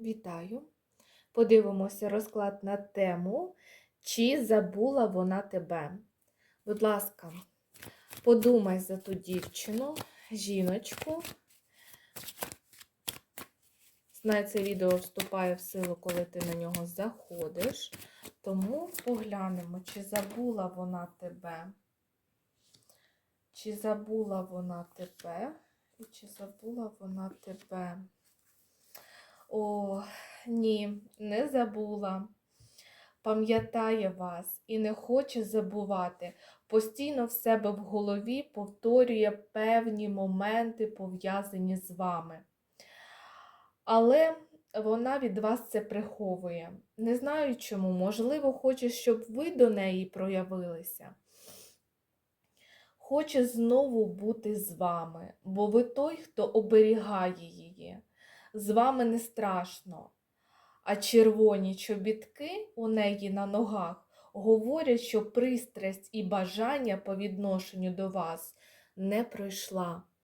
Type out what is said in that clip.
Вітаю! Подивимося розклад на тему, чи забула вона тебе. Будь ласка, подумай за ту дівчину, жіночку. Знаю, це відео вступає в силу, коли ти на нього заходиш. Тому поглянемо, чи забула вона тебе. Чи забула вона тебе? І чи забула вона тебе? О, ні, не забула. Пам'ятає вас і не хоче забувати. Постійно в себе в голові повторює певні моменти, пов'язані з вами. Але вона від вас це приховує. Не знаю чому, можливо, хоче, щоб ви до неї проявилися. Хоче знову бути з вами, бо ви той, хто оберігає її. З вами не страшно. А червоні чобітки у неї на ногах говорять, що пристрасть і бажання по відношенню до вас не пройшла.